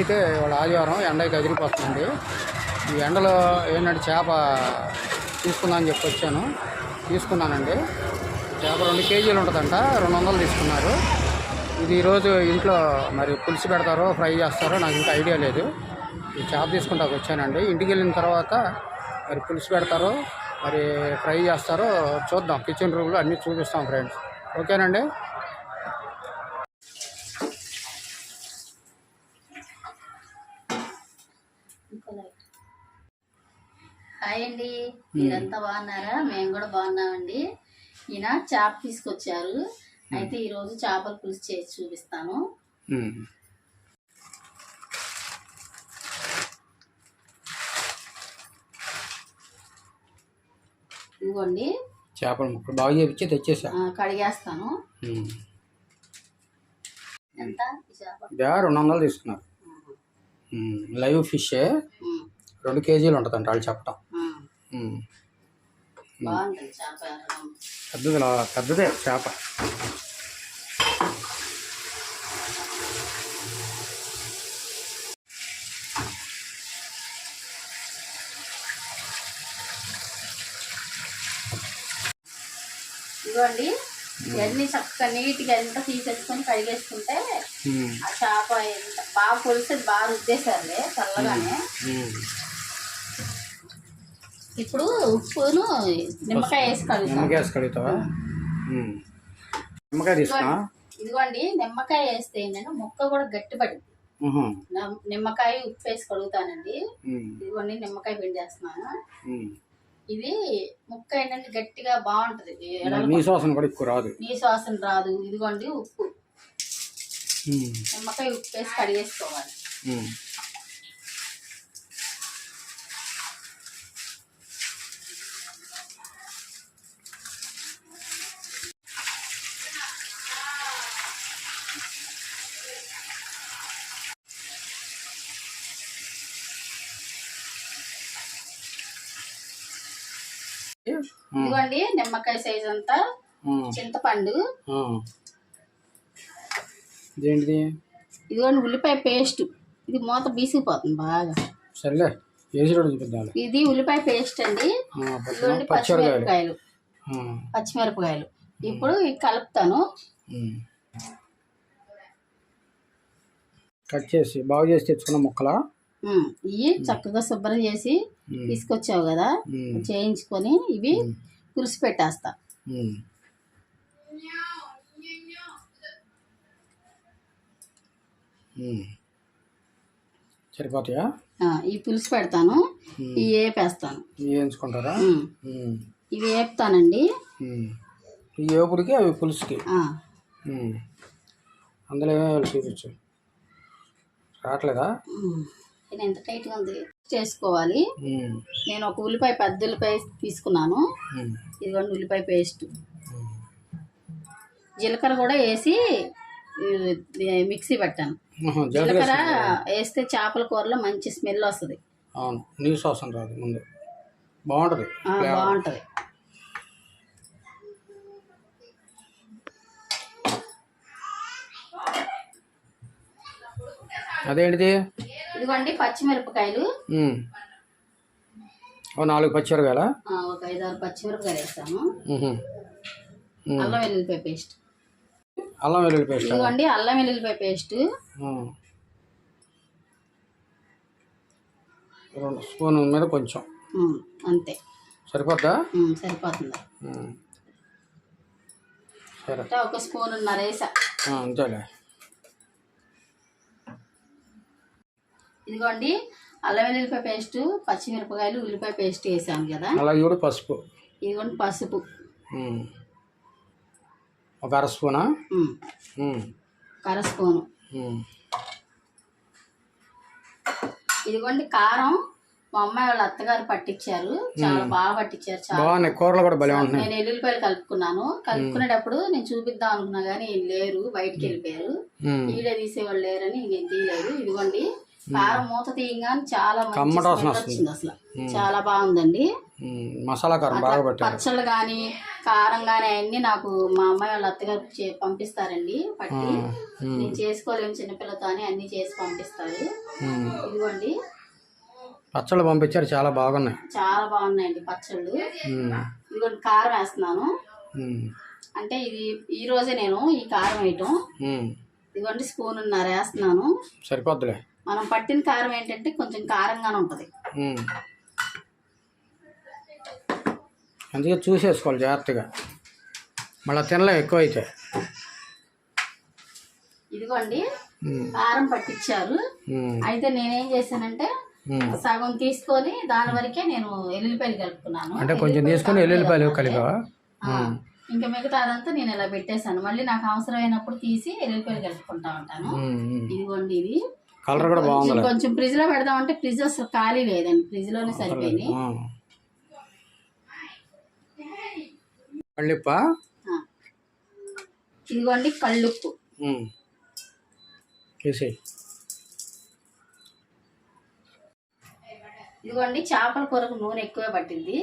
అయితే వాళ్ళ ఆదివారం ఎండకి అయితే ఈ ఎండలో ఏంటంటే చేప తీసుకుందామని చెప్పి వచ్చాను. తీసుకున్నానండి. చేప రెండు కేజీలు ఉంటుందంట రెండు వందలు తీసుకున్నారు. ఇది ఈరోజు ఇంట్లో మరి పులుసు పెడతారో ఫ్రై చేస్తారో నాకు ఇంకా ఐడియా లేదు. ఈ చేప తీసుకుంటాకు వచ్చానండి. ఇంటికి వెళ్ళిన తర్వాత మరి పులుసు పెడతారో మరి ఫ్రై చేస్తారో చూద్దాం. కిచెన్ రూమ్లో అన్నీ చూపిస్తాం ఫ్రెండ్స్. ఓకేనండి? హాయ్ అండి. మీరంతా బాగున్నారా? మేము కూడా బాగున్నామండి. ఈయన చేప తీసుకొచ్చారు. అయితే ఈరోజు చేపల పులుసు చేసి చూపిస్తాను. ఇదిగోండి. చేపల ముక్కలు బాగా చేపించి తెచ్చేసా. కడిగేస్తాను. ఎంత? రెండు వందలు తీసుకున్నారు. Live fish. రెండు కేజీలు ఉంటుందంట వాళ్ళు చెప్పటం. పెద్దది పెద్దదే చేప. ఇదిగోండి ఇవన్నీ చక్కగా నీట్గా ఎంత తీసేసుకొని కడిగేసుకుంటే. ఆ చేప ఎంత బాగా పులిసి బాగా రుద్దేశారులే చల్లగానే. ఇప్పుడు ఉప్పును నిమ్మకాయ వేసి కడుగుతాం. నిమ్మకాయ వేసి కడుగుతావా. నిమ్మకాయ తీసుకున్నా? ఇదిగోండి నిమ్మకాయ వేస్తే ఏంటంటే ముక్క కూడా గట్టిపడింది. నిమ్మకాయ ఉప్పు వేసి కడుగుతానండి. ఇదిగోండి నిమ్మకాయ పిండేస్తున్నాను. ఇది ముక్క ఏంటంటే గట్టిగా బాగుంటది. నీ శ్వాసన కూడా ఎక్కువ రాదు. నీ శ్వాసన రాదు. ఇదిగోండి ఉప్పు. నిమ్మకాయ ఉప్పు వేసి కడిగేసుకోవాలి. ఇదిగోండి నిమ్మకాయ సైజ్ అంతా. చింతపండు. ఇదేంటిది? ఇదిగోండి ఉల్లిపాయ పేస్ట్ ఇది మూత బీసిపోతుంది బాగా. సర్లే ఇది ఉల్లిపాయ పేస్ట్ అండి. ఇదిగోండి పచ్చిమిరపకాయలు. పచ్చిమిరపకాయలు. ఇప్పుడు కలుపుతాను. కట్ చేసి బాగు చేసి తెచ్చుకున్న ముక్కలా? ఇవి చక్కగా శుభ్రం చేసి. తీసుకొచ్చావు కదా. చేయించుకొని ఇవి పులుసు పెట్టేస్తా. సరిపోతాయా? ఈ పులుసు పెడతాను. ఇవి వేపేస్తాను వేయించుకుంటారా. ఇవి వేపుతానండి. ఈ ఏపుడికి అవి పులుసుకి. అందులో ఏమేమి చూపించు. రావట్లేదా? ఎంత టైట్గా ఉంది? చేసుకోవాలి. నేను ఒక ఉల్లిపాయ పెద్ద ఉల్లిపాయ తీసుకున్నాను. ఇదిగోండి ఉల్లిపాయ పేస్ట్. జీలకర్ర కూడా వేసి మిక్సీ పెట్టాను. జీలకర్ర వేస్తే చేపల కూరలో మంచి స్మెల్ వస్తుంది. అవును రాదు ముందు. బాగుంటుంది. బాగుంటది. అదేంటిది? ఇదిగోండి పచ్చిమిరపకాయలు. ఓ నాలుగు పచ్చిమిరకాయలా ఆ, ఒక ఐదారు పచ్చిమిరపకాయలు వేస్తాను ఉహు. ఉమ్. అల్లం వెల్లుల్లిపాయ పేస్ట్. అల్లం వెల్లుల్లి పేస్ట్. ఇదిగోండి అల్లం వెల్లుల్లిపాయ పేస్ట్. రెండు స్పూన్ మీద కొంచెం. అంతే. సరిపోద్దా? సరిపోతుంది. సరే. ఒక స్పూన్ వేసా. ఆ, అంతేలే. ఇదిగోండి అల్లం వెల్లుల్లిపాయ పేస్ట్ పచ్చిమిరపకాయలు ఉల్లిపాయ పేస్ట్ వేసాను కదా. అలాగే కూడా పసుపు. ఇదిగోండి పసుపు. ఒక అర స్పూనా. కర స్పూను. ఇదిగోండి కారం. మా అమ్మాయి వాళ్ళ అత్తగారు పట్టించారు. చాలా బాగా పట్టించారు చాలా. కూరలు కూడా భలే నేను ఎల్లుల్లిపాయలు కలుపుకున్నాను. కలుపుకునేటప్పుడు నేను చూపిద్దాం అనుకున్నా కానీ లేరు బయటికి వెళ్ళిపోయారు. వీడియో తీసేవాళ్ళు లేరని నేను తీయలేదు. ఇదిగోండి కారం మూత తీయగానే చాలా మంచి వస్తుంది. వచ్చింది అసలు. చాలా బాగుందండి. మసాలా కారం బాగా పెట్టారు. పచ్చళ్ళు కానీ కారం కానీ అవన్నీ నాకు మా అమ్మాయి వాళ్ళ అత్తగారు పంపిస్తారండి పట్టి. నేను చేసుకోలేము చిన్నపిల్లతో అని అన్ని చేసి పంపిస్తారు. ఇదిగోండి. పచ్చళ్ళు పంపించారు చాలా బాగున్నాయి. చాలా బాగున్నాయండి పచ్చళ్ళు. ఇదిగోండి కారం వేస్తున్నాను. అంటే ఇది ఈ రోజే నేను ఈ కారం వేయటం. ఇదిగోండి స్పూన్ ఉన్నర వేస్తున్నాను. సరిపోద్దులే. మనం పట్టిన కారం ఏంటంటే కొంచెం కారంగానే ఉంటుంది. అందుకే చూసేసుకోవాలి జాగ్రత్తగా. మళ్ళీ తినలేం ఎక్కువ అయితే ఇదిగోండి కారం పట్టించారు అయితే నేనేం చేశానంటే. సగం తీసుకొని దాని వరకే నేను ఎల్లుల్లిపాయలు కలుపుకున్నాను. అంటే కొంచెం తీసుకొని ఎల్లుల్లిపాయలు కలిపావా? ఇంకా మిగతా అదంతా నేను ఇలా పెట్టేశాను. మళ్ళీ నాకు అవసరమైనప్పుడు తీసి ఎల్లుల్లిపాయలు కలుపుకుంటా ఉంటాను. ఇదిగోండి ఇది. కలర్ కూడా కొంచెం బాగుందిలే. కొంచెం ఫ్రిడ్జ్లో పెడదామంటే ఫ్రిడ్జ్ అసలు ఖాళీ లేదండి. ఫ్రిడ్జ్లోనే. కళ్ళిప్పా? ఆ. ఇదిగోండి కళ్ళుప్పు. ఇదిగోండి చేపల కూరకు నూనె ఎక్కువే పట్టింది.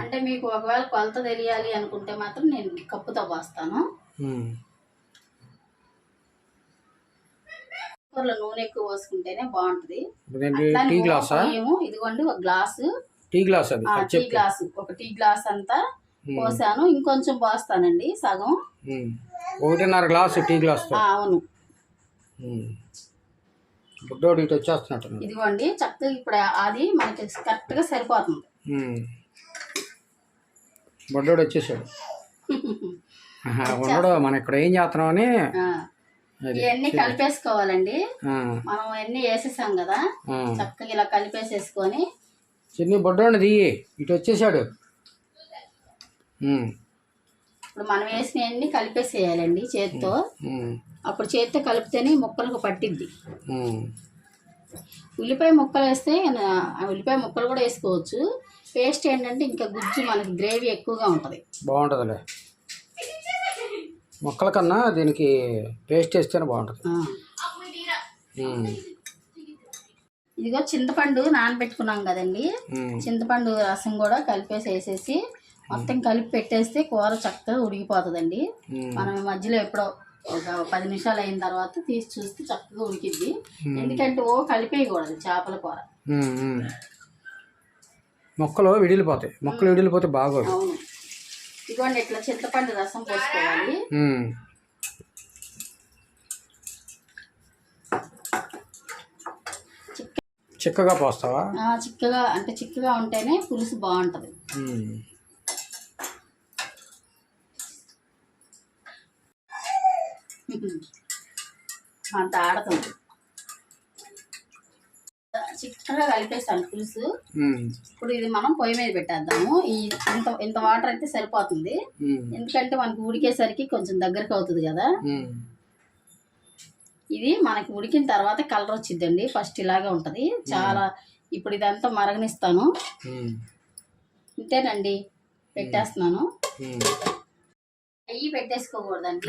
అంటే మీకు ఒకవేళ కొలత తెలియాలి అనుకుంటే మాత్రం నేను కప్పుతో పోస్తాను. కూరలో నూనె ఎక్కువ పోసుకుంటేనే బాగుంటది. టీ గ్లాసా? పోయము. ఇదిగోండి ఒక glass. Tea glass tea glass ఒక టీ గ్లాస్ అంతా పోసాను. ఇంకొంచెం పోస్తానండి సగం. ఒకటిన్నర గ్లాసు టీ గ్లాస్తో. ఆ, అవును. బుడ్డోడు ఇటు వచ్చేస్తున్నట్టు ఇదిగోండి చక్కగా ఇప్పుడు అది మనకి కరెక్ట్గా సరిపోతుంది. బుడ్డోడు వచ్చేసాడు. ఉండడు మనం ఇక్కడ ఏం చేస్తున్నామని ఇవన్నీ కలిపేసుకోవాలండి. మనం అన్ని వేసేసాం కదా. చక్కగా ఇలా కలిపేసేసుకొని. చిన్ని దిగి ఇటు వచ్చేసాడు. ఇప్పుడు మనం వేసినవన్నీ కలిపేసేయాలండి చేతితో. అప్పుడు చేతితో కలిపితేనే ముక్కలకు పట్టిద్ది. ఉల్లిపాయ ముక్కలు వేస్తే ఉల్లిపాయ ముక్కలు కూడా వేసుకోవచ్చు. పేస్ట్ ఏంటంటే ఇంకా గుజ్జు మనకి గ్రేవీ ఎక్కువగా ఉంటుంది. బాగుంటుందిలే. మొక్కల కన్నా దీనికి పేస్ట్ వేస్తేనే బాగుంటుంది. ఇదిగో చింతపండు నానబెట్టుకున్నాం కదండి. చింతపండు రసం కూడా కలిపేసి వేసేసి మొత్తం కలిపి పెట్టేస్తే కూర చక్కగా ఉడికిపోతుందండి. మనం మధ్యలో ఎప్పుడో ఒక పది నిమిషాలు అయిన తర్వాత తీసి చూస్తే చక్కగా ఉడికిద్ది. ఎందుకంటే ఓ కలిపేయకూడదు చేపల కూర. మొక్కలు విడిలిపోతాయి. మొక్కలు విడిలిపోతే బాగోదు. ఇదిగోండి ఇట్లా చింతపండు రసం పోసుకోవాలి. చిక్కగా పోస్తావా చిక్కగా అంటే చిక్కగా ఉంటేనే పులుసు బాగుంటుంది. అంత ఆడుతుంది చిక్కగా కలిపేస్తాను పులుసు. ఇప్పుడు ఇది మనం పొయ్యి మీద పెట్టేద్దాము. ఈ ఇంత ఇంత వాటర్ అయితే సరిపోతుంది. ఎందుకంటే మనకి ఉడికేసరికి కొంచెం దగ్గరకు అవుతుంది కదా. ఇది మనకి ఉడికిన తర్వాత కలర్ వచ్చిద్దండి. ఫస్ట్ ఇలాగే ఉంటుంది. చాలా ఇప్పుడు ఇదంతా మరగనిస్తాను. ఇంతేనండి. పెట్టేస్తున్నాను. అయ్యి పెట్టేసుకోకూడదండి.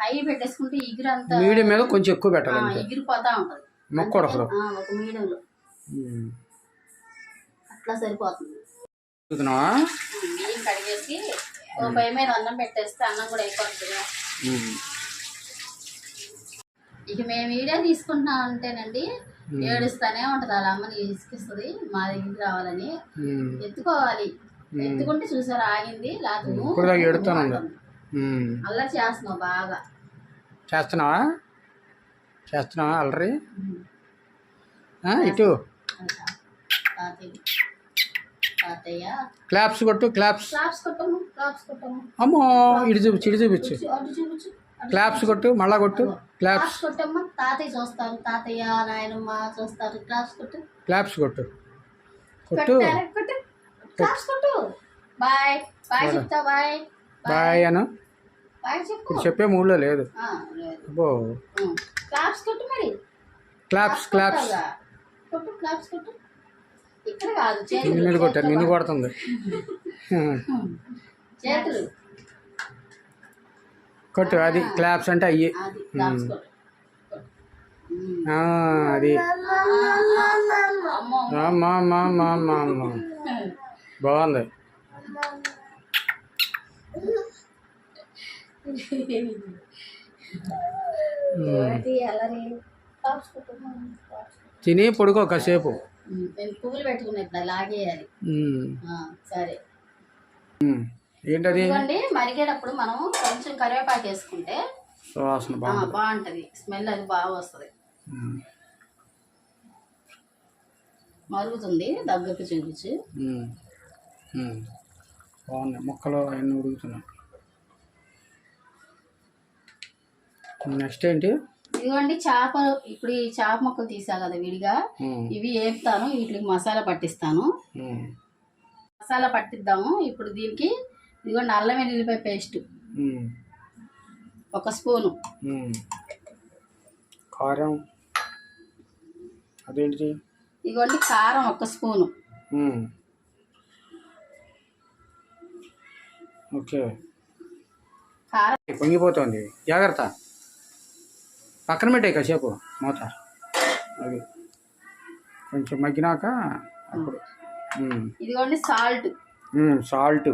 అయ్యి పెట్టేసుకుంటే ఎగురు అంతా మీడియం మీద కొంచెం ఎక్కువ పెట్టాలి ఎగిరిపోతా ఉంటది. మొక్క ఉడకదు ఆ, ఒక మీడియంలో. ఉమ్. అట్లా సరిపోతుంది. చూస్తున్నావా? బియ్యం కడిగేసి ఓ మీద అన్నం పెట్టేస్తే అన్నం కూడా అయిపోతుంది. ఇక మేము వీడియో తీసుకుంటున్నాం అంటేనండి ఏడుస్తానే ఉంటది. వాళ్ళ అమ్మని ఇసుకిస్తుంది మా దగ్గరికి రావాలని. ఎత్తుకోవాలి. ఎత్తుకుంటే చూసారు ఆగింది లేకపోతే. అలా చేస్తున్నావు బాగా. చేస్తున్నావా? చేస్తున్నావా అల్లరి? ఇటు. క్లాప్స్ కొట్టు క్లాప్స్. అమ్మో ఇటు చూపించు ఇటు చూపించు క్లాప్స్ కొట్టు మళ్ళా కొట్టు. క్లాప్స్. తాతయ్య చూస్తారు తాతయ్య నాయనమ్మ చూస్తారు. క్లాప్స్ కొట్టు. క్లాప్స్ కొట్టు? కొట్టు. క్లాప్స్ కొట్టు. బాయ్. బాయ్ చెప్తా బాయ్. బాయ్ అను. బాయ్ చెప్పు. మూడ్లో లేదు. అబ్బో. క్లాప్స్ కొట్టు మరి? క్లాప్స్ క్లాప్స్ కొట్టాలా? కొట్టు క్లాప్స్ కొట్టు ఇక్కడ కాదు చేతులు నిన్ను కొట్టారు నిన్ను కొడుతుంది. చేతులు. కొట్టు అది క్లాప్స్ అంటే అయ్యి. అది క్లాప్స్ కొట్టు కొట్టు. ఉమ్. ఆ, అది అమ్మో అమ్మా అమ్మా అమ్మా అమ్మా అమ్మా బాగుంది ఏంటి అల్లరి తిని పడుకో కాసేపు. పువ్వులు పెట్టుకున్నా ఇప్పుడు లాగేయాలి. సరే. ఏంటది? మరిగేటప్పుడు మనం కొంచెం కరివేపాకు వేసుకుంటే సువాసన బాగుంది బాగుంటది. స్మెల్ అది బాగా వస్తుంది. మరుగుతుంది దగ్గరకు చూపించు. బాగున్నాయి. మొక్కలు అన్నీ ఉడుకుతున్నాయి? నెక్స్ట్ ఏంటి? ఇదిగోండి చేప ఇప్పుడు ఈ చేప ముక్కలు తీసా కదా విడిగా. ఇవి వేపుతాను వీటికి మసాలా పట్టిస్తాను. మసాలా పట్టిద్దాము. ఇప్పుడు దీనికి ఇదిగోండి అల్లం వెల్లుల్లిపాయ పేస్ట్. ఒక స్పూను. కారం. అదేంటిది? ఇదిగోండి కారం ఒక స్పూను. ఓకే. కారం. పొంగిపోతుంది. జాగ్రత్త. పక్కన పెట్టే కాసేపు మూత అది కొంచెం మగ్గినాక అప్పుడు. ఇదిగోండి సాల్ట్. సాల్ట్.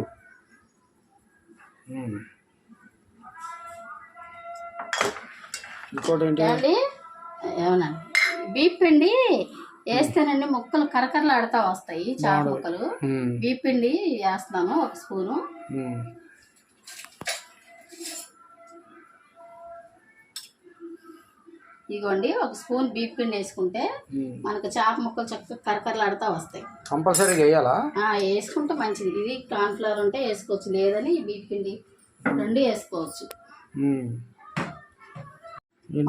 ఇంకోటి ఏంటి? ఏమన్నా? బీప్ పిండి వేస్తేనండి ముక్కలు కరకరలాడుతా వస్తాయి చేప ముక్కలు. బీప్ పిండి వేస్తున్నాను ఒక స్పూను. ఉమ్. ఇదిగోండి ఒక స్పూన్ బీప్ పిండి వేసుకుంటే. మనకు చేప ముక్కలు చక్కగా కరకరలాడుతా వస్తాయి కంపల్సరీగా వేయాలా వేసుకుంటే మంచిది ఇది కార్న్ఫ్లవర్ ఉంటే వేసుకోవచ్చు లేదని బీప్ పిండి రెండు వేసుకోవచ్చు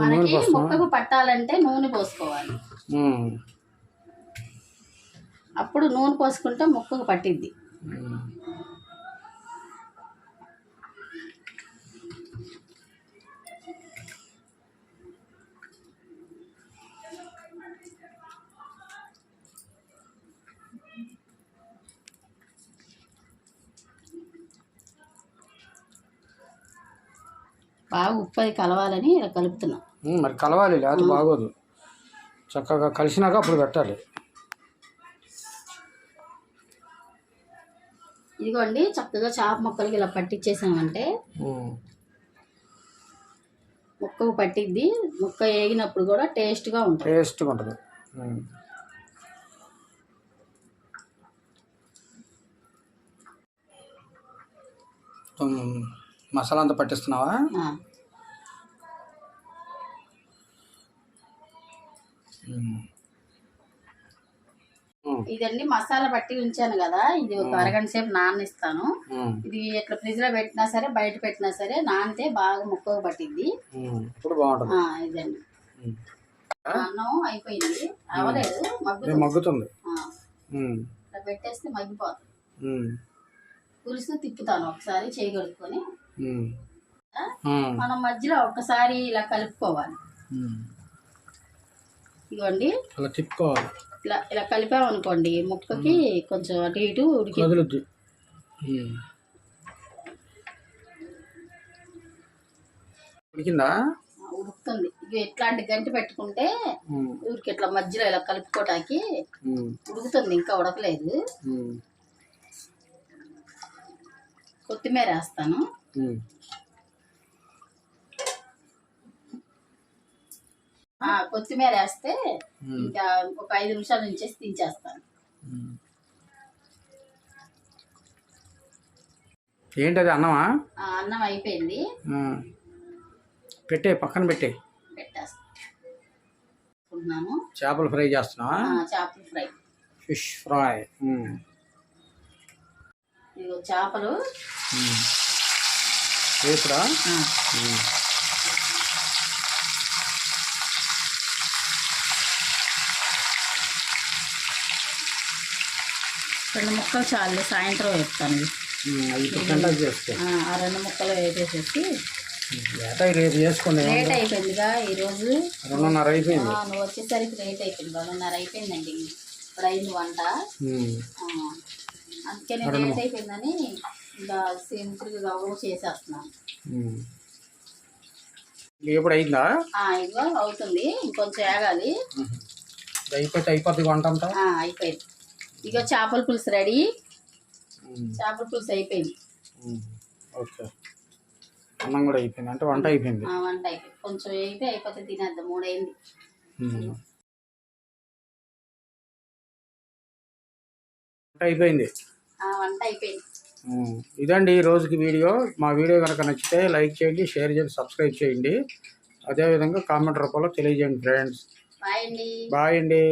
మనకి? ముక్కకు పట్టాలంటే నూనె పోసుకోవాలి. అప్పుడు నూనె పోసుకుంటే ముక్కకు పట్టిద్ది బాగా ఉప్పు అది కలవాలని ఇలా కలుపుతున్నాం. మరి కలవాలి లేకపోతే బాగోదు. చక్కగా కలిసినాక అప్పుడు పెట్టాలి. ఇదిగోండి చక్కగా చేప ముక్కలకి ఇలా పట్టించేసామంటే. ముక్కకు పట్టిద్ది. ముక్క వేగినప్పుడు కూడా టేస్ట్గా ఉంటుంది. టేస్ట్గా ఉంటుంది. మసాలా అంతా పట్టిస్తున్నావా? ఇదండి మసాలా పట్టి ఉంచాను కదా ఇది ఒక అరగంట సేపు నాననిస్తాను ఇది ఇట్లా ఫ్రిడ్జ్లో పెట్టినా సరే బయట పెట్టినా సరే నానితే బాగా ముక్కకు బాగుంటుంది. ఆ, ఇదండి. అన్నం అయిపోయింది. అవ్వలేదు మగ్గుతుంది. ఇట్లా పెట్టేస్తే మగ్గిపోతుంది. పులుసు తిప్పుతాను ఒకసారి. ఉమ్, మనం మధ్యలో ఒక్కసారి ఇలా కలుపుకోవాలి. ఇదిగోండి అలా తిప్పుకోవాలి. ఇలా ఇలా కలిపామనుకోండి ముక్కకి కొంచెం అటు ఇటు ఉడికి కదులుద్ది. ఉడికిందా? ఉడుకుతుంది. ఇక ఇట్లాంటి గంటి పెట్టుకుంటే ఊరికి ఇట్లా మధ్యలో ఇలా కలుపుకోవటానికి ఉడుకుతుంది ఇంకా ఉడకలేదు. కొత్తిమీర వేస్తాను ఉమ్. ఆ, కొత్తిమీర వేస్తే. ఇంకా ఒక ఐదు నిమిషాలు ఉంచేసి దించేస్తాను. ఉమ్. ఏంటది అన్నమా? అన్నం అయిపోయింది. పెట్టే పక్కన పెట్టే. పెట్టేస్తున్నాను చేపలు ఫ్రై చేస్తున్నావా? చేపల ఫ్రై. Fish fry. ఇదిగో చేపలు. వేపురా రెండు ముక్కలు చాలు సాయంత్రం వేస్తాను ఇప్పుడు ఆ, రెండు ముక్కలు వేసేసేసి లేట రేపు చేసుకోండి లేట్ అయిపోయిందిగా ఈరోజు. రెండున్నర అయిపోయింది. నువ్వు వచ్చేసరికి లేట్ అయిపోయింది రెండున్నర అయిపోయిందండి. ఇప్పుడు అయింది వంట. అందుకని లేట్ అయిపోయిందని ఇంకా సింపుల్గా గవ్వ చేసేస్తున్నాను ఎప్పుడు అయిందా? ఇదిగో అవుతుంది. ఇంకొంచెం ఏగాలి అయిపోతే అయిపోద్ది వంట అంతా? అయిపోయింది. ఇదిగో చేపల పులుసు రెడీ. చేపల పులుసు అయిపోయింది. ఓకే. అన్నం కూడా అయిపోయింది. అంటే వంట అయిపోయింది. వంట అయిపోయింది. కొంచెం అయితే అయిపోతే తినేద్దాం. మూడైంది. వంట అయిపోయింది. వంట అయిపోయింది. ఇదండి ఈ రోజుకి వీడియో. మా వీడియో కనుక నచ్చితే లైక్ చేయండి షేర్ చేయండి సబ్స్క్రైబ్ చేయండి. అదేవిధంగా కామెంట్ రూపంలో తెలియజేయండి ఫ్రెండ్స్. బాయ్ అండి. బాయ్ అండి.